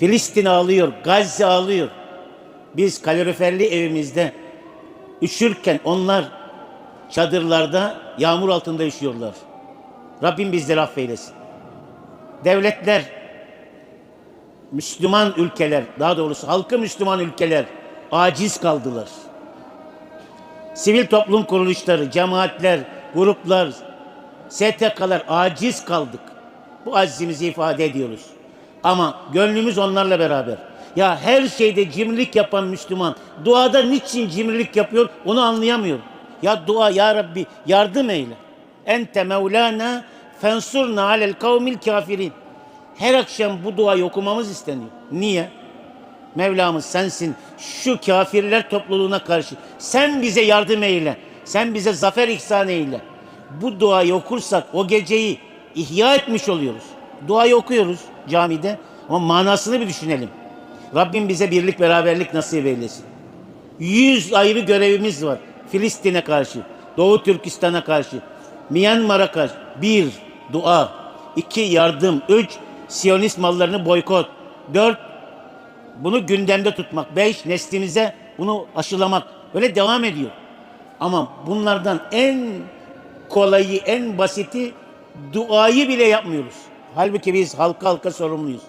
Filistin ağlıyor, Gazze ağlıyor. Biz kaloriferli evimizde üşürken onlar çadırlarda yağmur altında üşüyorlar. Rabbim bizleri affeylesin. Devletler, Müslüman ülkeler, daha doğrusu halkı Müslüman ülkeler aciz kaldılar. Sivil toplum kuruluşları, cemaatler, gruplar, STK'lar aciz kaldık. Bu acizimizi ifade ediyoruz. Ama gönlümüz onlarla beraber. Ya her şeyde cimrilik yapan Müslüman duada niçin cimrilik yapıyor onu anlayamıyorum. Ya dua ya Rabbi yardım eyle. Ente Mevlana fensurna alel kavmil kafirin. Her akşam bu duayı okumamız isteniyor. Niye? Mevlamız sensin şu kafirler topluluğuna karşı. Sen bize yardım eyle. Sen bize zafer ihsan eyle. Bu duayı okursak o geceyi ihya etmiş oluyoruz. Duayı okuyoruz camide ama manasını bir düşünelim. Rabbim bize birlik beraberlik nasip eylesin. Yüz ayrı görevimiz var. Filistin'e karşı, Doğu Türkistan'a karşı, Myanmar'a karşı. Bir, dua. iki yardım. Üç, Siyonist mallarını boykot. Dört, bunu gündemde tutmak. Beş, neslimize bunu aşılamak. Böyle devam ediyor. Ama bunlardan en kolayı, en basiti duayı bile yapmıyoruz. Halbuki biz halka halka sorumluyuz.